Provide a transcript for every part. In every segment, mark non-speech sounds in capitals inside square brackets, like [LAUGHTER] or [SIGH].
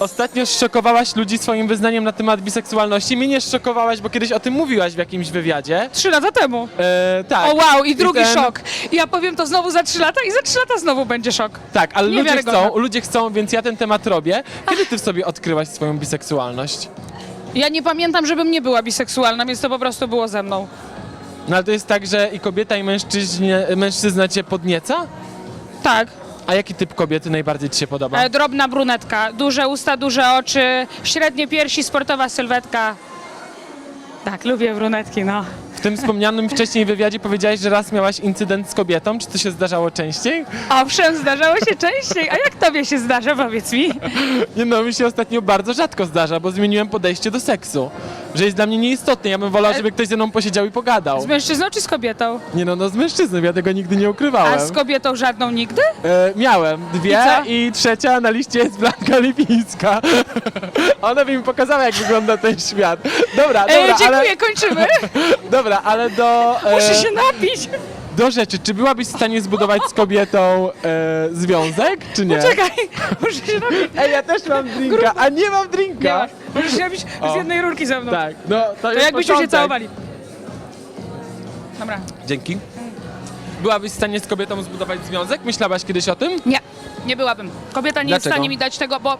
Ostatnio szokowałaś ludzi swoim wyznaniem na temat biseksualności. Mnie nie szokowałaś, bo kiedyś o tym mówiłaś w jakimś wywiadzie. Trzy lata temu. E, tak. O wow, i drugi ten- szok. Ja powiem to znowu za trzy lata i za trzy lata znowu będzie szok. Tak, ale ludzie Niewiarygodne. chcą, ludzie chcą, więc ja ten temat robię. Kiedy ty w sobie odkryłaś swoją biseksualność? Ja nie pamiętam, żebym nie była biseksualna, więc to po prostu było ze mną. No ale to jest tak, że i kobieta, i mężczyźnie, mężczyzna cię podnieca? Tak. A jaki typ kobiety najbardziej ci się podoba? E, drobna brunetka, duże usta, duże oczy, średnie piersi, sportowa sylwetka. Tak, lubię brunetki, no. W tym wspomnianym [LAUGHS] wcześniej wywiadzie powiedziałaś, że raz miałaś incydent z kobietą. Czy to się zdarzało częściej? Owszem, zdarzało się częściej. A jak tobie się zdarza, powiedz mi? [LAUGHS] Nie no, mi się ostatnio bardzo rzadko zdarza, bo zmieniłem podejście do seksu. Że jest dla mnie nieistotne. Ja bym wolał, żeby ktoś ze mną posiedział i pogadał. Z mężczyzną czy z kobietą? Nie no, no z mężczyzną, ja tego nigdy nie ukrywałem. A z kobietą żadną nigdy? E, miałem dwie I co? i, trzecia na liście jest Blanka Lipińska. [LAUGHS] Ona by mi pokazała, jak wygląda ten świat. Dobra, dobra, E, dziękuję, ale, kończymy. [LAUGHS] dobra, ale do, e, Muszę się napić. Do rzeczy. Czy byłabyś w stanie zbudować z kobietą e, związek, czy nie? Czekaj, [LAUGHS] muszę się napić. Ej, ja też mam drinka, a nie mam Nie drinka. masz. Możesz się O. z jednej rurki ze mną. Tak, no to, To jest jakbyśmy się początek. całowali. Dobra. Dzięki. Byłabyś w stanie z kobietą zbudować związek? Myślałaś kiedyś o tym? Nie, nie byłabym. Kobieta nie jest w stanie mi dać tego, bo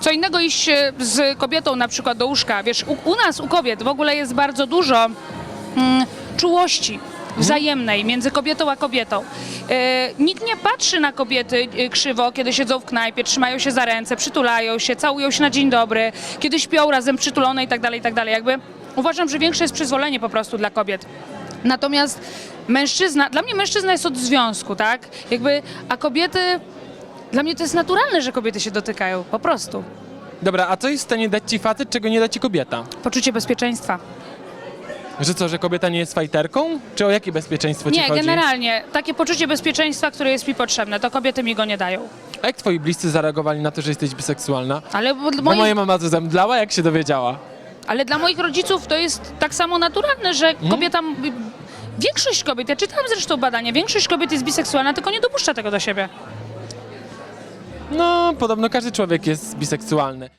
co innego iść e, z kobietą na przykład do łóżka. Wiesz, u, u nas, u kobiet w ogóle jest bardzo dużo mm, czułości wzajemnej między kobietą a kobietą. E, nikt nie patrzy na kobiety e, krzywo, kiedy siedzą w knajpie, trzymają się za ręce, przytulają się, całują się na dzień dobry, kiedy śpią razem przytulone i tak dalej, i tak dalej. Jakby uważam, że większe jest przyzwolenie po prostu dla kobiet. Natomiast mężczyzna, dla mnie mężczyzna jest od związku, tak? Jakby, a kobiety, dla mnie to jest naturalne, że kobiety się dotykają, po prostu. Dobra, a co jest w stanie dać ci facet, czego nie da ci kobieta? Poczucie bezpieczeństwa. Że co, że kobieta nie jest fajterką? Czy o jakie bezpieczeństwo ci Nie, chodzi? generalnie, takie poczucie bezpieczeństwa, które jest mi potrzebne, to kobiety mi go nie dają. A jak twoi bliscy zareagowali na to, że jesteś biseksualna? Ale, bo, Bo moi, moja mama to zemdlała, jak się dowiedziała. ale dla moich rodziców to jest tak samo naturalne, że Mhm. kobieta... m- Większość kobiet, ja czytałam zresztą badania, większość kobiet jest biseksualna, tylko nie dopuszcza tego do siebie. No, podobno każdy człowiek jest biseksualny.